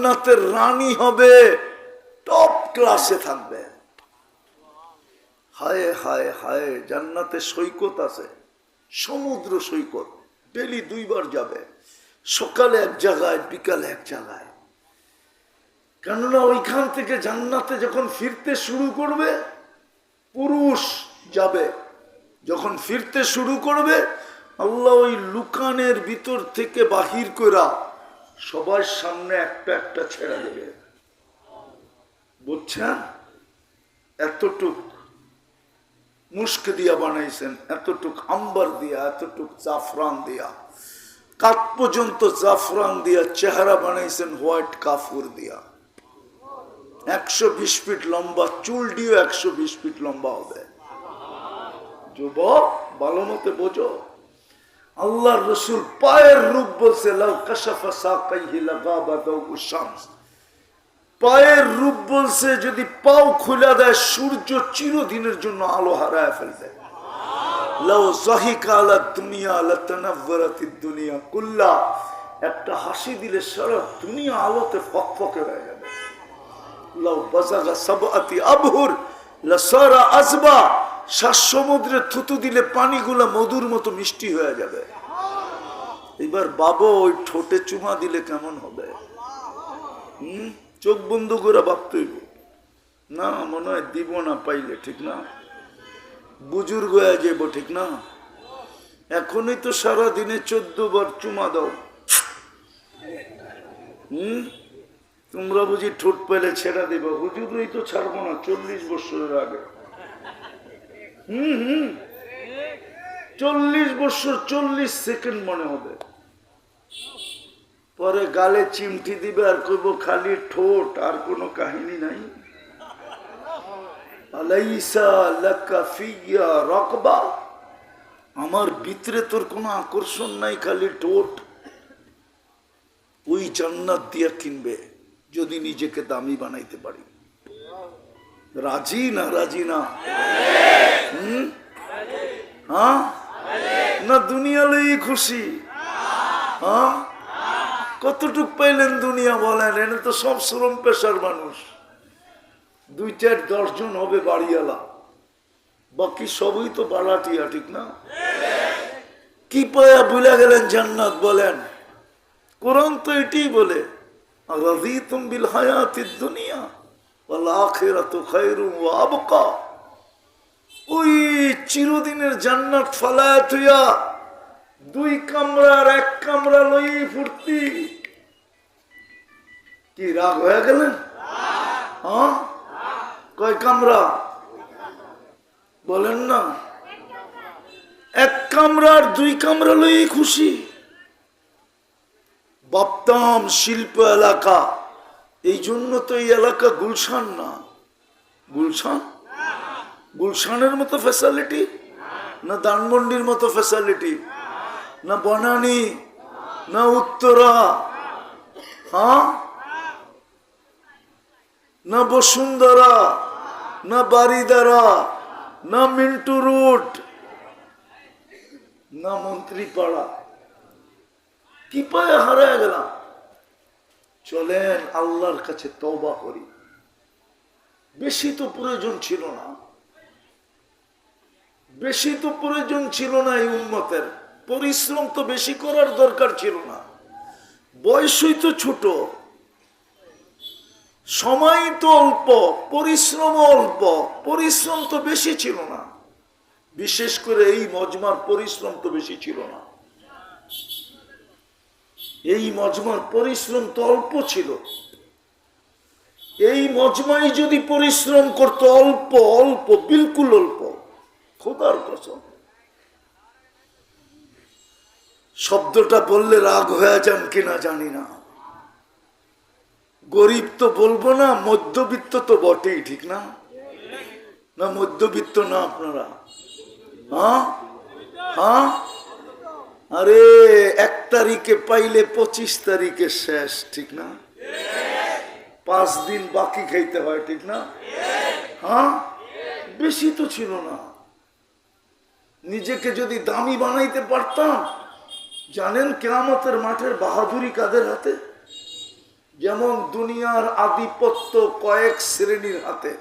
জান্নাতের রানী হবে। টপ ক্লাসে থাকবে। হায় হায় হায়, জান্নাতে সৈকত আছে। সমুদ্র সৈকত। ডেলি দুইবার যাবে। সকালে এক জায়গায়, বিকালে এক জায়গায়। কেননা ওইখান থেকে জান্নাতে যখন ফিরতে শুরু করবে, পুরুষ যাবে। যখন ফিরতে শুরু করবে, আল্লাহ ওই লুকানের ভিতর থেকে বাহির করা সবার সামনে একটা একটা ছেড়ে দেবে। বুঝছেন? এতটুক মুস্ক দিয়া বানাইছেন, এতটুক আম্বার দিয়া, এতটুক জাফরান দিয়া। কাক পর্যন্ত জাফরান দিয়া চেহারা বানাইছেন হোয়াইট কাফুর দিয়া। একশো বিশ ফিট লম্বা, চুল দিয়েও একশো বিশ ফিট লম্বা হবে। যুবক, ভালো মতে বোঝো। আল্লাহর রসুল পায়ের রূপ বলছে পায়ের রূপ বলছে, যদি পাও খুলে দেয়, সূর্য চিরদিনের জন্য আলো হারায় দুনিয়া কুল্লা। একটা হাসি দিলে সারা দুনিয়া আলোতে ফকফকে হয়ে যাবে। লাউ বাজাগা সাবআতি আবহুর লাসারা আসবা শ্বাস সমুদ্রে থুতু দিলে পানিগুলা মধুর মতো মিষ্টি হয়ে যাবে। এবার বাবা, ওই ঠোঁটে চুমা দিলে কেমন হবে? হুম? চোখ বন্ধ করে ভাবতে হইব না, মনে হয় দিব না পাইলে, ঠিক না? বুজুর্গ হয়ে যাব ঠিক না? এখনই তো সারা দিনে চোদ্দ বার চুমা দাও। হুম? তোমরা বুঝি ঠোঁট পেলে ছেড়া দেবা। হুজুরই তো ছাড়বো না, চল্লিশ বছরের আগে। হুম হুম। চল্লিশ বছর চল্লিশ সেকেন্ড মনে হবে। পরে গালে চিমটি দিবে আর কইব, খালি ঠোঁট, আর কোনো কাহিনী নাই। রকবা। আমার ভিতরে তোর কোনো আকর্ষণ নাই, খালি ঠোঁট। ওই জান্নাত দিয়া কিনবে, যদি নিজেকে দামি বানাইতে পারি। রাজি না রাজি না হুম হ্যাঁ না দুনিয়া লই খুশি হ্যাঁ কতটুক পাইলেন দুনিয়া বলেন এনে তো সব শ্রম পেশার মানুষ দুই চার দশজন হবে বাড়িওয়ালা বাকি সবই তো বালাটিয়া ঠিক না কি পায়া ভুলে গেলেন জান্নাত বলেন কোরআন তো এটাই বলে রাদিতুম বিল হায়াতিদ দুনিয়া আবকা। ওই চিরদিনের জান্নাত ফালায় তুইয়া দুই কামরার এক কামরা লই ফুর্তি। কি রাগ হয়ে গেলেন? হ্যাঁ কয় কামরা? বলেন না। এক কামরার দুই কামরা লই খুশি। ভাবতাম শিল্প এলাকা। এই জন্য তো এই এলাকা গুলশান না। গুলশান? গুলশানের মতো ফ্যাসিলিটি না দানমন্ডির মতো ফ্যাসিলিটি না বনানি? না উত্তরা? হ্যাঁ? না বসুন্ধরা? না বারিদারা না মিন্টু রুট না মন্ত্রীপাড়া? কি পায়ে হারায় গেলাম। চলেন, আল্লাহর কাছে তওবা করি। বেশি তো প্রয়োজন ছিল না। বেশি তো প্রয়োজন ছিল না এই উন্মতের পরিশ্রম তো বেশি করার দরকার ছিল না। বয়সই তো ছোট। সময় তো অল্প পরিশ্রম অল্প। পরিশ্রম তো বেশি ছিল না। বিশেষ করে এই মজমার পরিশ্রম তো বেশি ছিল না। এই মজমার পরিশ্রম তো অল্প ছিল। এই মজমাই যদি পরিশ্রম করতো অল্প অল্প, বিলকুল অল্প, খোদার কসম। শব্দটা বললে রাগ হয়ে যান কিনা জানি না। গরিব তো বলব না, মধ্যবিত্ত তো বটেই, ঠিক না? না, মধ্যবিত্ত না আপনারা? হ্যাঁ? হ্যাঁ? আরে, এক তারিখে পাইলে পঁচিশ তারিখে শেষ, ঠিক না? পাঁচ দিন বাকি খাইতে হয়, ঠিক না? হ্যাঁ? বেশি তো ছিল না। নিজেকে যদি দামি বানাইতে পারতাম, জানেন কেরামতের মাঠের বাহাদুরি কাদের হাতে? যেমন দুনিয়ার আধিপত্য কয়েক শ্রেণির হাতে,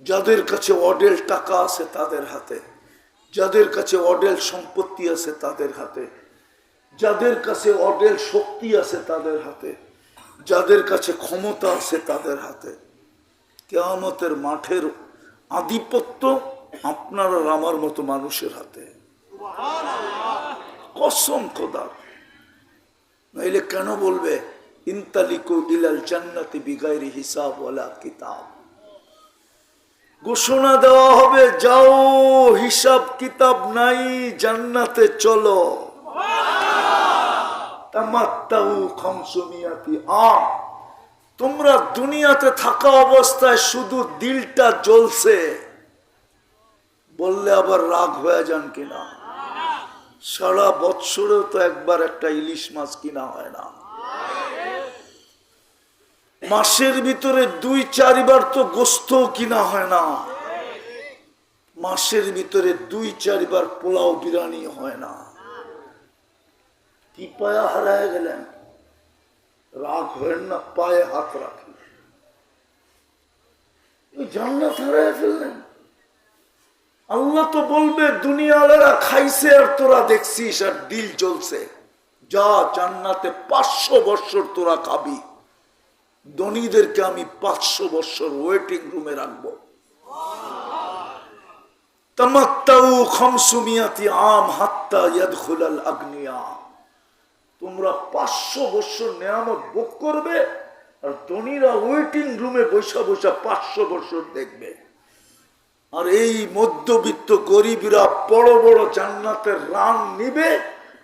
যাদের কাছে অডেল টাকা আছে তাদের হাতে। যাদের কাছে অডেল সম্পত্তি আছে তাদের হাতে। যাদের কাছে অডেল শক্তি আছে তাদের হাতে। যাদের কাছে ক্ষমতা আছে তাদের হাতে। কেয়ামতের মাঠের আধিপত্য আপনার আর আমার মতো মানুষের হাতে। কসম খোদা। নাইলে কেন বলবে, ইনতালিকু ইলাল জান্নাতি বিগাইরি হিসাব ওয়ালা কিতাব। ঘোষণা দেওয়া হবে, যাও, হিসাব কিতাব নাই, জান্নাতে চলো। তোমরা দুনিয়াতে থাকা অবস্থায় শুধু দিলটা জ্বলছে, বললে আবার রাগ হয়ে যান কিনা? সারা বৎসরেও তো একবার একটা ইলিশ মাছ কিনা হয় না। মাসের ভিতরে দুই, চারবার তো গোস্ত কিনা হয় না। মাসের ভিতরে দুই, চারবার পোলাও বিরিয়ানি হয় না। কি পায়া হারায় গেলেন? রাগ হয়েন না, পায়ে হাত রাখি এই জান্নাত হারায় ফেললেন। আল্লাহ তো বলবে দুনিয়ালারা খাইছে আর তোরা দেখছিস আর দিল জ্বলছে। যা জান্নাতে পাঁচশো বৎসর তোরা খাবি। ধনীদেরকে আমি পাঁচশো বৎসর ওয়েটিং রুমে রাখব। আম তোমরা পাঁচশো ভোগ করবে আর ওয়েটিং রুমে পাঁচশো দেখবে। আর এই মধ্যবিত্ত গরিবরা বড় বড় জান্নাতের রান নিবে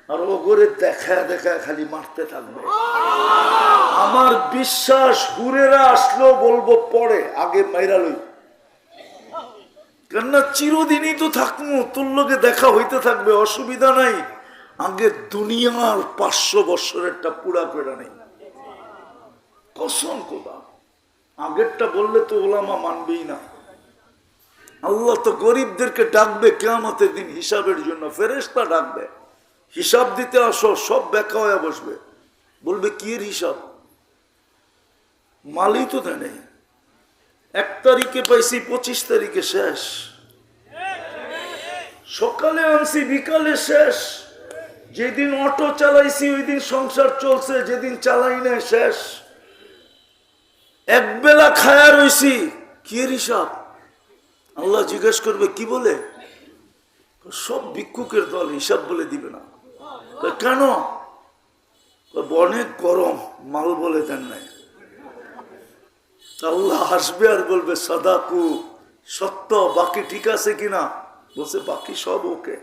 আর ওগরে দেখা দেখা খালি মারতে থাকবে। আমার বিশ্বাস, হুরেরা আসলো বলব পরে, আগে মাইরা লই। কেননা চিরদিনই তো থাকব তোর লোকে দেখা হইতে থাকবে, অসুবিধা নাই। আগে দুনিয়ার পাঁচশো বৎসরেরটা পুরা পেড়া নেই। কসম কোদা আগেরটা বললে তো ওলামা মানবেই না। আল্লাহ তো গরিবদেরকে ডাকবে, কেয়ামতের দিন হিসাবের জন্য ফেরেস্তা ডাকবে। হিসাব দিতে আসো, সব ব্যাখ্যা হয়ে বসবে। বলবে, কি হিসাব? মালই তো দেয় এক তারিখে পাইছি, পঁচিশ তারিখে শেষ। সকালে আনছি, বিকালে শেষ। যেদিন অটো চালাইছি ওই দিন সংসার চলছে, যেদিন চালাই না, শেষ। এক বেলা খায়া রইছি, কি হিসাব? আল্লাহ জিজ্ঞেস করবে, কি বলে? সব ভিক্ষুকের দল হিসাব বলে দিবে না। কেন? অনেক গরম, মাল বলে দেন নাই। আল্লাহ হাসবে আর বলবে, সাদাকু, সত্য, বাকি ঠিক আছে কিনা? বলছে, বাকি সব ওকে।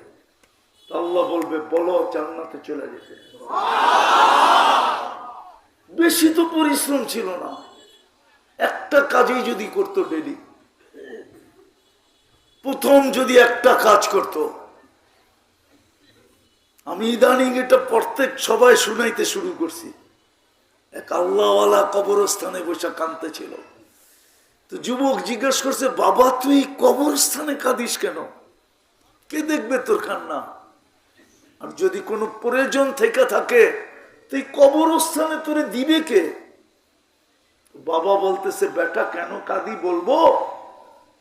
আল্লাহ বলবে, বলো, জান্নাতে চলে যেতে। বেশি তো পরিশ্রম ছিল না। একটা কাজই যদি করতো ডেলি প্রথম যদি একটা কাজ করত আমি ইদানিং এটা প্রত্যেক সবাই শুনাইতে শুরু করছি। এক আল্লাহওয়ালা কবরস্থানে বসে কানতে ছিল তো যুবক জিজ্ঞেস করছে, বাবা, তুই কবরস্থানে কাঁদিস কেন? কে দেখবে তোর কান্না? আর যদি কোনো প্রয়োজন থেকে থাকে, তুই কবরস্থানে তোরে দিবে কে? বাবা বলতেছে, বেটা, কেন কাঁদি বলব?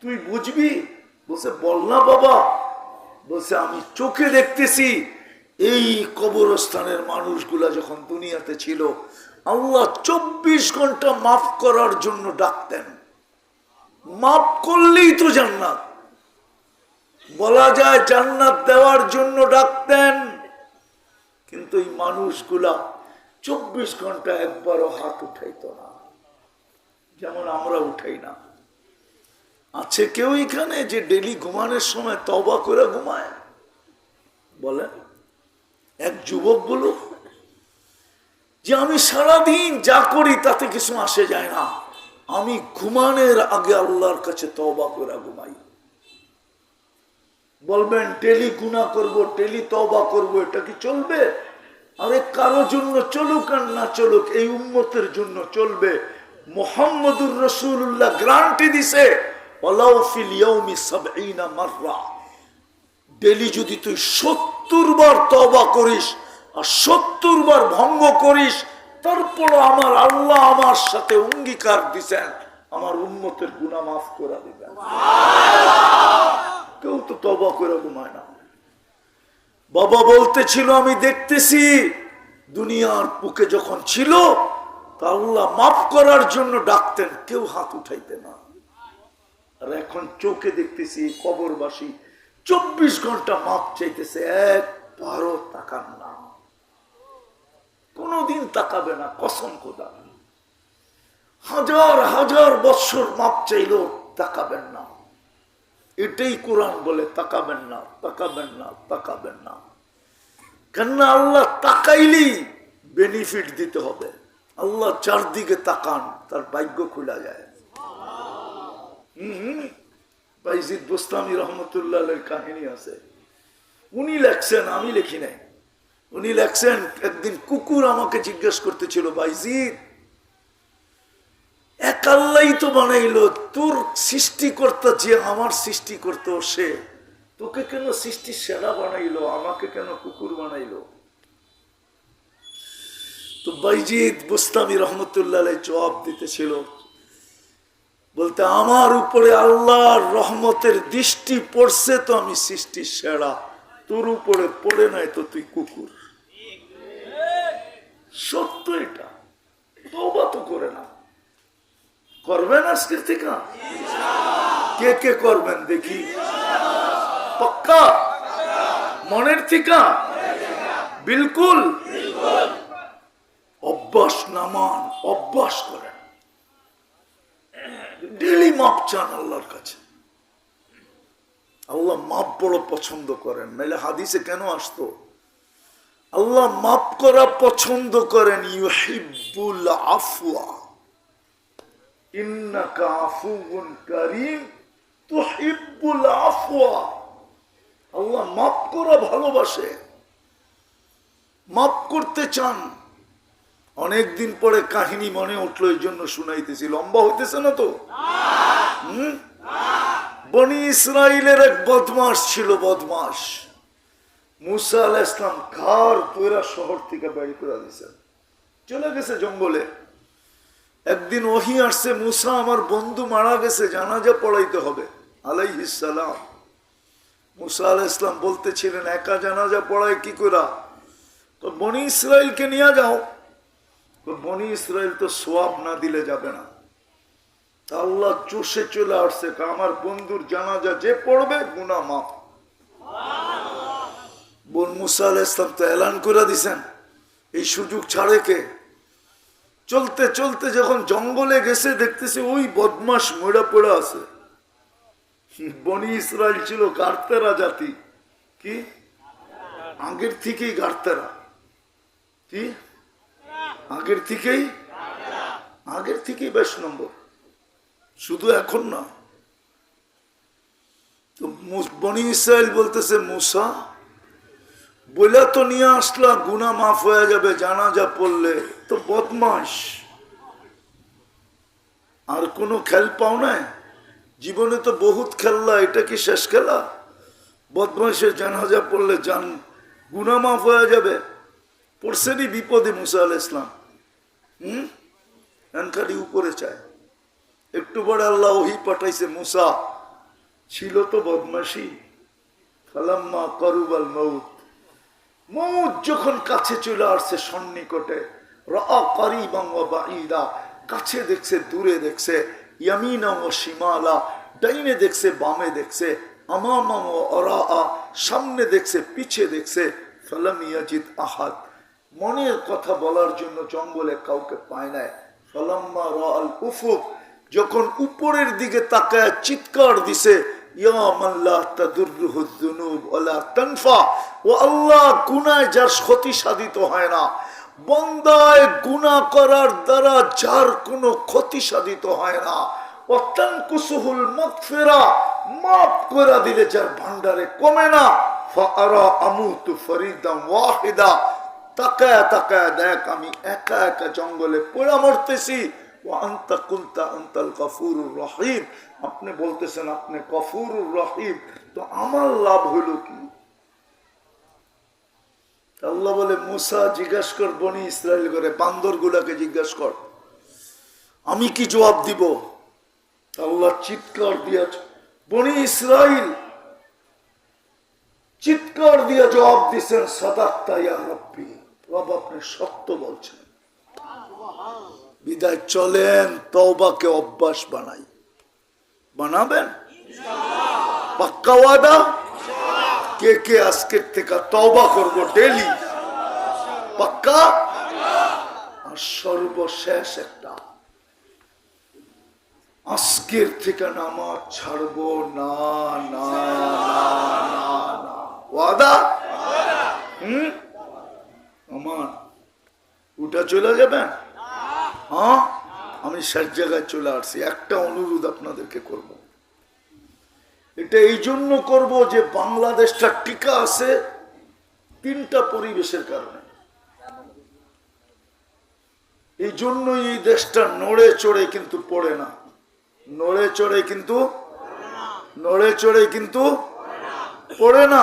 তুই বুঝবি? বলছে, বল না বাবা। বলছে, আমি চোখে দেখতেছি। এই কবরস্থানের মানুষগুলা যখন দুনিয়াতে ছিল, আল্লাহ চব্বিশ ঘণ্টা মাফ করার জন্য ডাকতেন। মাফ করলেই তো জান্নাত। বলা যায় জান্নাত দেওয়ার জন্য ডাকতেন। কিন্তু এই মানুষগুলা চব্বিশ ঘণ্টা একবারও হাত উঠাইতো না। যেমন আমরা উঠাই না। আছে কেউ এখানে যে ডেলি ঘুমানোর সময় তবা করে ঘুমায়? বলেন। এক যুবক বলো যে আমি সারাদিন যা করি তাতে কিছু আসে যায় না। আমি ঘুমানোর আগে আল্লাহর কাছে তবা করে ঘুমাই। বলবেন, টেলি গুণা করব, টেলি তবা করব, এটা কি চলবে? আরে কারও জন্য চলুক আর না চলুক, এই উম্মতের জন্য চলবে। মোহাম্মদুর রসুল্লাহ গ্রান্টি দিছে ডেলি যদি তুই সত্তর বার তবা করিস আর সত্তর বার ভঙ্গ করিস তারপর আমার আল্লাহ আমার সাথে অঙ্গীকার দিছেন, আমার উন্মতের গুণা মাফ করে দিবেন। কেউ তো তবা করে ঘুমায় না। বাবা বলতেছিল, আমি দেখতেছি দুনিয়ার বুকে যখন ছিল, তা আল্লাহ মাফ করার জন্য ডাকতেন, কেউ হাত উঠাইতে না। আর এখন চোখে দেখতেছি কবরবাসী চব্বিশ ঘণ্টা মাপ চাইতেছে একবারও তাকান না কোনদিন তাকাবে না, কসম খোদা। হাজার হাজার বৎসর মাপ চাইলেও তাকাবেন না। এটাই কোরআন বলে, তাকাবেন না তাকাবেন না তাকাবেন না। কেননা আল্লাহ তাকাইলেই বেনিফিট দিতে হবে। আল্লাহ চারদিকে তাকান, তার ভাগ্য খোলা যায়। হম। বাইজিদ বুস্তামি রহমতুল্লাহ কাহিনী আছে। উনি লেখছেন, আমি লিখি নাই। উনি লেখছেন, একদিন কুকুর আমাকে জিজ্ঞেস করতেছিল বাইজিদ এক আল্লাহ তো বানাইলো, তোর সৃষ্টিকর্তা যে আমার সৃষ্টি করতো সে, তোকে কেন সৃষ্টি সেরা বানাইলো, আমাকে কেন কুকুর বানাইলো? তো বাইজিদ বুস্তামি রহমতুল্লাহ জবাব দিতেছিল বলতে, আমার উপরে আল্লাহর রহমতের দৃষ্টি পড়ছে তো আমি সৃষ্টি সেরা। তোর উপরে পড়ে নাই তো তুই কুকুর। সত্য এটা। তৌবা তো করে না করবেন আজকের থেকে? কে কে করবেন দেখি? পক্কা? মনের থেকে? বিলকুল? অভ্যাস নামান অভ্যাস করেন ডেলি মাপ চান আল্লাহর কাছে। আল্লাহ মাপ বড় পছন্দ করেন নাহলে হাদিসে কেন আসতো? আল্লাহ মাপ করা পছন্দ করেন তুহিব্বুল আফওয়া। আল্লাহ মাপ করা ভালোবাসে, মাপ করতে চান। অনেক দিন পরে কাহিনী মনে উঠল, এই জন্য শুনাইতেছি। লম্বা হইতেছে না তো? বনি ইসরায়েলের এক বদমাস ছিল, বদমাস। মুসা আল ইসলাম ঘর পয়রা শহর থেকে বাড়ি করে দিয়েছেন। চলে গেছে জঙ্গলে। একদিন ওহি আসছে, মুসা আমার বন্ধু মারা গেছে, জানাজা পড়াইতে হবে। আলাইহিসালাম মুসা আল ইসলাম বলতেছিলেন, একা জানাজা পড়ায় কি করা তো বনি ইসরায়েলকে নিয়ে যাও। বনি ইসরায়েল তো সোয়াব না দিলে যাবে না। আল্লাহ চষে চলে আসছে। আমার বন্ধুর জানাজা যে পড়বে গুনা মাফ। বোন মুসা আল ইসলাম তো এলান করে দিছেন। এই সুযোগ ছাড়ে কে? চলতে চলতে যখন জঙ্গলে গেছে, দেখতেছে ওই বদমাস মরা পড়ে আছে। বনি ইসরায়েল ছিল গার্তেরা জাতি। কি? আগের থেকেই গার্তেরা। কি? আগের থেকেই? আগের থেকেই বেশ নম্বর। শুধু এখন না। তো বনি ইসরায়েল বলতেছে, মুসা বলে তো নিয়ে আসলা গুনা মাফ হয়ে যাবে, জানাজা পড়লে। তো বদমাস আর কোনো খেল পাও না জীবনে তো বহুত খেললা এটা কি শেষ খেলা? বদমাসের জানাজা পড়লে জান গুনা মাফ হয়ে যাবে। পড়ছেনি বিপদে মুসা আল ইসলাম হুম? উপরে চায়। একটু বড় আল্লাহ ওহি পাঠাইছে, মুসা, ছিল তো বদমাসি ফালাম্মা করুবাল মৌত মৌত যখন কাছে চলে আসছে সন্নিকটে কাছে দেখছে, দূরে দেখছে, ইয়ামিনা ও শিমালা, ডাইনে দেখছে, বামে দেখছে, আমামা ও অরা সামনে দেখছে, পিছে দেখছে, ফালাম ইয়াজিদ আহাদ। মনের কথা বলার জন্য জঙ্গলে কাউকে পায় নাই। ফালাম্মা রা উফুক যখন উপরের দিকে তাকায় চিৎকার দিছে যার ক্ষতি সাধিত হয় না। বন্দায় করার দ্বারা যার কোনো ক্ষতি সাধিত হয় না। মাফ দিলে যার ভান্ডারে কমে না। তাকায় তাকায় দেখ, আমি একা একা জঙ্গলে পড়া মরতেছি। আপনি বলতেছেন, আপনি গফুরুর রহিম। তো আমার লাভ হইল কি? আল্লাহ বলে, মুসা, জিজ্ঞাস কর বনি ইসরায়েল করে বান্দর গুলাকে জিজ্ঞাস কর। আমি কি জবাব দিব? আল্লাহ চিৎকার দিয়া বনি ইসরায়েল চিৎকার দিয়া জবাব দিচ্ছেন সদাক্তা ইয়া রব্বি। রব আপনি সত্য বলছেন। বিদায়, চলেন, তওবাকে অভ্যাস বানাই। বানাবেন? পাক্কা ওয়াদা? কে কে আজকের থেকে তওবা করব ডেলি পাক্কা? আর সর্বশেষ একটা। আজকের থেকে নামাজ ছাড়বো না না না না। ওয়াদা হুম আমার উঠা চলে যাবেন হ্যাঁ? আমি শেষ জায়গায় চলে আসছি, একটা অনুরোধ আপনাদেরকে করব। এটা এই জন্য করব যে বাংলাদেশটা টিকা আছে তিনটা পরিবেশের কারণে। এই জন্যই এই দেশটা নড়ে চড়ে কিন্তু পড়ে না। নড়ে চড়ে কিন্তু নড়ে চড়ে কিন্তু পড়ে না।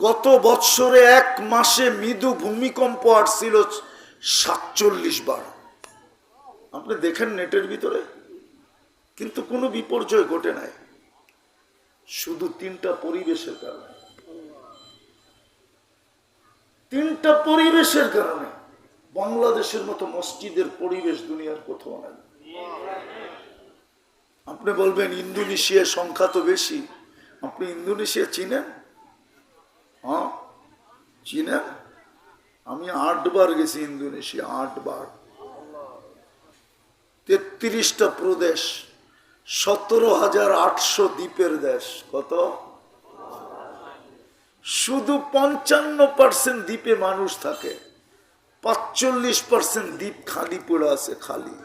গত বৎসরে এক মাসে মৃদু ভূমিকম্প আসছিল সাতচল্লিশ বার। আপনি দেখেন নেটের ভিতরে? কিন্তু কোনো বিপর্যয় ঘটে নাই। শুধু তিনটা পরিবেশের কারণে। তিনটা পরিবেশের কারণে। বাংলাদেশের মতো মসজিদের পরিবেশ দুনিয়ার কোথাও নাই। আপনি বলবেন, ইন্দোনেশিয়ার সংখ্যা তো বেশি। আপনি ইন্দোনেশিয়া চিনেন? হ্যাঁ? আমি আটবার গেছি ইন্দোনেশিয়া, আটবার। তেত্রিশটা প্রদেশ, সতেরো হাজার আটশো দ্বীপের দেশ। কত? শুধু পঞ্চান্ন পার্সেন্ট দ্বীপে মানুষ থাকে। পাঁচচল্লিশ পার্সেন্ট দ্বীপ খালি পড়ে আছে, খালি।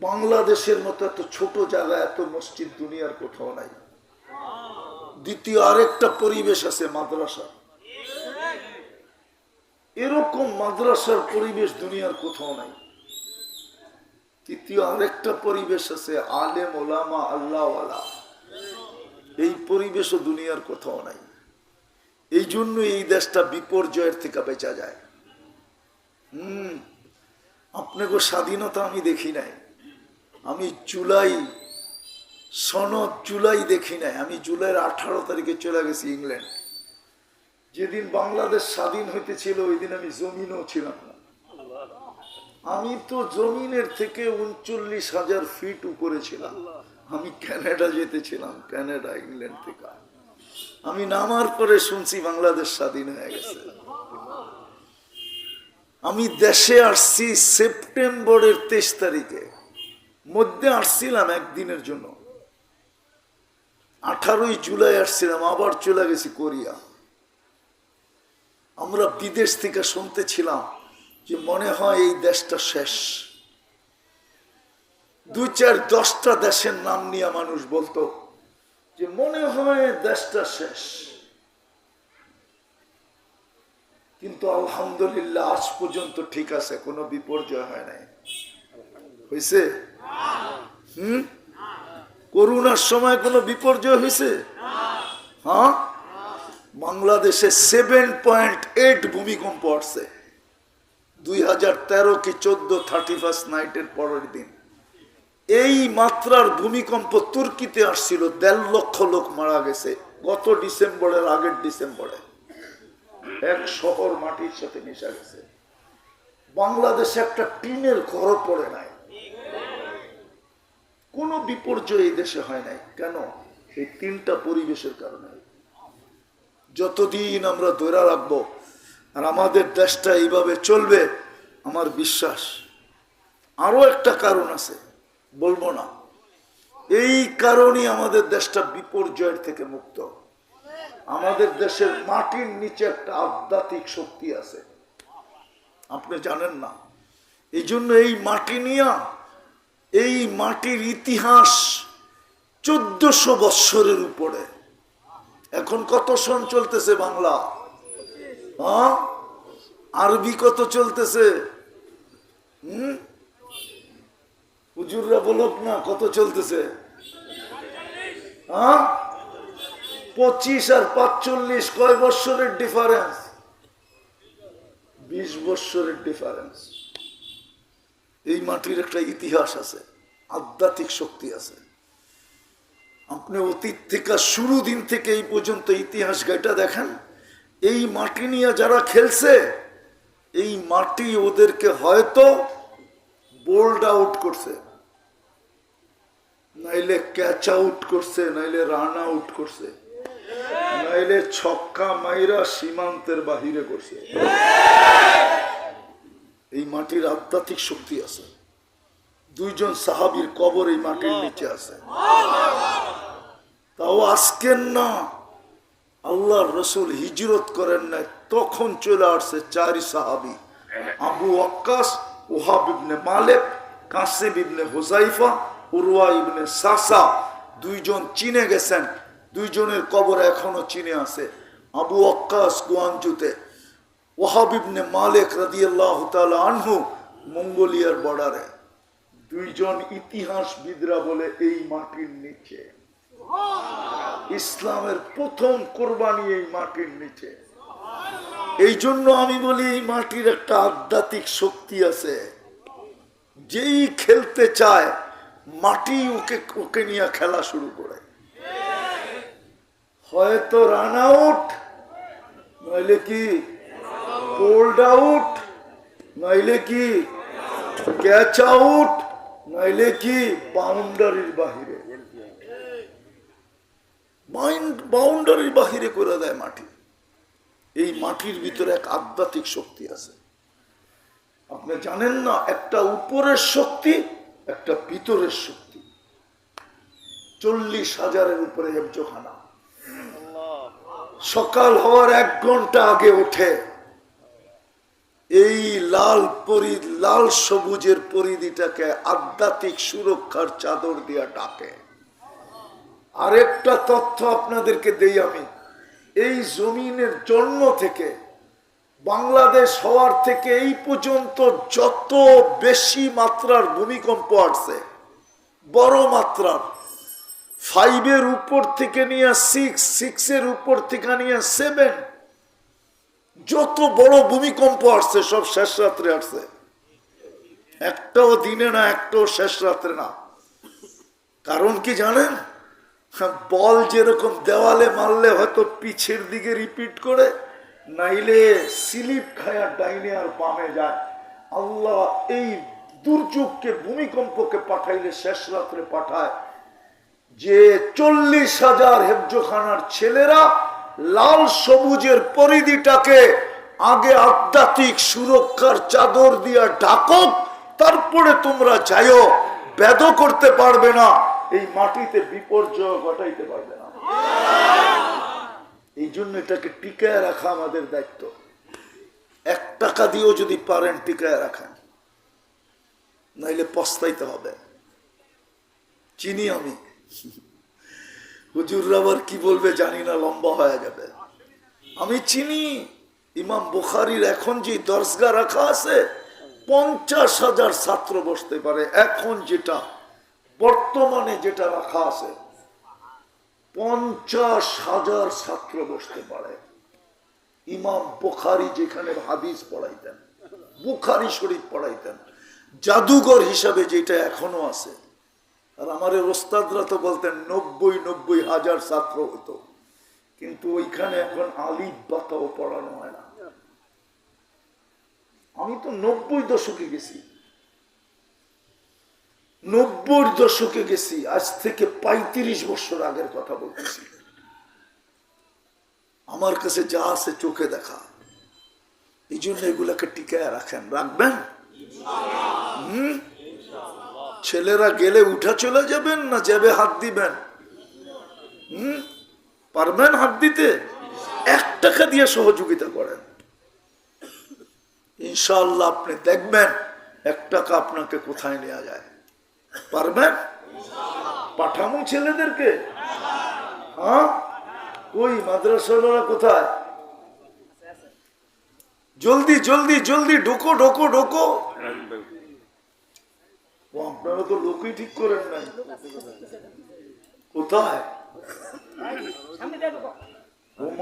বাংলাদেশের মতো এত ছোট জায়গা এত মসজিদ দুনিয়ার কোথাও নাই। দ্বিতীয় আরেকটা পরিবেশ আছে মাদ্রাসা। এরকম মাদ্রাসার পরিবেশ দুনিয়ার কোথাও নাই। তৃতীয় আরেকটা পরিবেশ আছে আলেম, ওলামা, আল্লাহওয়ালা। এই পরিবেশও দুনিয়ার কোথাও নাই। এই জন্য এই দেশটা বিপর্যয়ের থেকে বেঁচা যায়। হম, আপনাকে স্বাধীনতা আমি দেখি নাই। আমি জুলাই সনদ জুলাই দেখি নাই। আমি জুলাইয়ের আঠারো তারিখে চলে গেছি ইংল্যান্ড। যেদিন বাংলাদেশ স্বাধীন হইতেছিল, ওই দিন আমি জমিনও ছিলাম না। আমি তো জমিনের থেকে উনচল্লিশ হাজার ফিট উপরে ছিলাম। আমি ক্যানাডা যেতেছিলাম, ক্যানাডা, ইংল্যান্ড থেকে। আমি নামার পরে শুনছি বাংলাদেশ স্বাধীন হয়ে গেছে। আমি দেশে আসছি সেপ্টেম্বরের তেইশ তারিখে। মধ্যে আসছিলাম একদিনের জন্য। আঠারোই জুলাই আসছিলাম আবার চলে গেছি কোরিয়া। আমরা বিদেশ থেকে শুনতেছিলাম যে মনে হয় এই দেশটা শেষ। দুই চার দশটা দেশের নাম নিয়ে মানুষ বলতো যে মনে হয় দেশটা শেষ। কিন্তু আলহামদুলিল্লাহ আজ পর্যন্ত ঠিক আছে, কোনো বিপর্যয় হয় নাই। হয়েছে হুম? করোনার সময় কোনো বিপর্যয় হয়েছে? হ্যাঁ? বাংলাদেশে সেভেন পয়েন্ট এইট ভূমিকম্প আসছে। দুই হাজার তেরো কি চোদ্দ থার্টি ফার্স্ট নাইটের পরের দিন। এই মাত্রার ভূমিকম্প তুর্কিতে আসছিল, দেড় লক্ষ লোক মারা গেছে গত ডিসেম্বরের আগের ডিসেম্বরে। এক শহর মাটির সাথে মিশা গেছে। বাংলাদেশে একটা টিনের ঘর পড়ে নাই। কোনো বিপর্যয় এই দেশে হয় নাই। কেন? এই তিনটা পরিবেশের কারণে। যতদিন আমরা ধরে রাখব আর আমাদের দেশটা এইভাবে চলবে, আমার বিশ্বাস আরও একটা কারণ আছে, বলব না। এই কারণেই আমাদের দেশটা বিপর্যয়ের থেকে মুক্ত। আমাদের দেশের মাটির নিচে একটা আধ্যাত্মিক শক্তি আছে। আপনি জানেন না। এই জন্য এই মাটি নিয়া এই মাটির ইতিহাস চোদ্দশো বৎসরের উপরে। এখন কত সন চলতেছে বাংলা? হ্যাঁ? আরবি কত চলতেছে? হুম? হুজুররা বলুক না কত চলতেছে। হ্যাঁ? পঁচিশ আর পাঁচচল্লিশ কয় বৎসরের ডিফারেন্স বিশ বৎসরের ডিফারেন্স এই মাটির একটা ইতিহাস আছে, আধ্যাত্মিক শক্তি আছে। আপনি অতীত থেকে শুরু দিন থেকে এই পর্যন্ত ইতিহাস গাইটা দেখেন, এই মাটি নিয়ে যারা খেলছে, এই মাটি ওদেরকে হয়তো বোল্ড আউট করছে। নাইলে ক্যাচ আউট করছে, নাইলে রান আউট করছে, নাইলে ছক্কা মাইরা সীমান্তের বাহিরে করছে। এই মাটির আধ্যাত্মিক শক্তি আছে। দুইজন সাহাবীর কবর এই মাটির নিচে আছে। তাও আজকের না আল্লাহ রসুল হিজরত করেন নাই তখন চলে আসছে চারি সাহাবি। আবু আক্কাস ওহাব ইবনে মালেক কাসিম ইবনে হোজাইফা উরওয়া ইবনে সাসা দুইজন চিনে গেছেন। দুইজনের কবর এখনও চিনে আছে। আবু আক্কাস গুয়াঞ্জুতে ওহাব ইবনে মালেক রাদিয়াল্লাহু তাআলা আনহু মঙ্গোলিয়ার বর্ডারে। দুইজন ইতিহাসবিদরা বলে এই মাটির নিচে। ইসলামের প্রথম কোরবানি এই মাটির নিচে। এই জন্য আমি বলি এই মাটির একটা আধ্যাত্মিক শক্তি আছে। যেই খেলতে চায়, মাটি ওকে ওকে নিয়ে খেলা শুরু করে। হয়তো রান আউট, নইলে কি বোল্ড আউট নইলে কি ক্যাচ আউট নইলে কি বাউন্ডারির বাহিরে। বাউন্ডারির বাহিরে করে দেয় মাটি। এই মাটির ভিতরে এক আধ্যাত্মিক শক্তি আছে। আপনি জানেন না, একটা উপরের শক্তি, একটা ভিতরের শক্তি। চল্লিশ হাজারের উপরে হেফজোখানা সকাল হওয়ার এক ঘণ্টা আগে ওঠে। এই লাল পরি, লাল সবুজের পরিধিটাকে আধ্যাত্মিক সুরক্ষার চাদর দিয়া ডাকে। আরেকটা তথ্য আপনাদেরকে দেই আমি। এই জমিনের জন্ম থেকে, বাংলাদেশ হওয়ার থেকে এই পর্যন্ত যত বেশি মাত্রার ভূমিকম্প আসছে, বড় মাত্রার ফাইভের উপর থেকে নিয়ে সিক্স সিক্সের উপর থেকে নিয়ে সেভেন যত বড় ভূমিকম্প আসছে, সব শেষ রাত্রে আসছে। একটাও দিনে না, একটাও শেষ রাত্রে না। কারণ কি জানেন? বল যেরকম দেওয়ালে মারলে হয়তো পিছের দিকে রিপিট করে, নাইলে স্লিপ খায়া ডাইনে আর বামে যায়। আল্লাহ এই দুর্যোগকে, ভূমিকম্পকে পাঠাইলে শেষ রাত্রে পাঠায়। যে চল্লিশ হাজার হেফজোখানার ছেলেরা লাল সবুজের পরিধিটাকে আগে আধ্যাত্মিক সুরক্ষার চাদর দিয়া ঢাকক তারপরে তোমরা যাইও। বেদ করতে পারবে না, এই মাটিতে বিপর্যয় ঘটাইতে পারবে না। এই জন্য এটাকে টিকায় রাখা আমাদের দায়িত্ব। এক টাকা দিয়েও যদি পারেন, টিকায় রাখেন। নাইলে পস্তাইতে হবে। চিনি আমি। হুজুররা আবার কি বলবে জানি না, লম্বা হয়ে যাবে। আমি চিনি, ইমাম বুখারির এখন যে দর্শগা রাখা আছে, পঞ্চাশ হাজার ছাত্র বসতে পারে। এখন যেটা, বর্তমানে যেটা রাখা আছে, পঞ্চাশ হাজার ছাত্র বসতে পারে। ইমাম বুখারি যেখানে হাদিস পড়াইতেন, বুখারি শরীফ পড়াইতেন, জাদুঘর হিসাবে যেটা এখনও আছে আর আমার ওস্তাদরা তো বলতেন নব্বই নব্বই হাজার ছাত্র হতো। কিন্তু ওইখানে এখন আলিফ বাতাও পড়ানো হয় না। আমি তো নব্বই দশকে গেছি। নব্বই দশকে গেছি, আজ থেকে পঁয়ত্রিশ বছর আগের কথা বলতেছি। আমার কাছে যা আছে চোখে দেখা। এই জন্য এগুলাকে টিকায় রাখেন। রাখবেন? হম? ছেলেরা গেলে উঠা চলে যাবেন না যাবে হাত দিবেন? হম? পারবেন হাত দিতে? এক টাকা দিয়ে সহযোগিতা করেন। ইনশাল্লাহ আপনি দেখবেন এক টাকা আপনাকে কোথায় নেওয়া যায়। পারবেন? পাঠামো ছেলেদেরকে। হ্যাঁ? ওই মাদ্রাসাওয়ালা কোথায়? জলদি জলদি জলদি, ঢোকো ঢোকো ঢোকো। ও আপনারা তো লোকই ঠিক করেন নাই। কোথায়?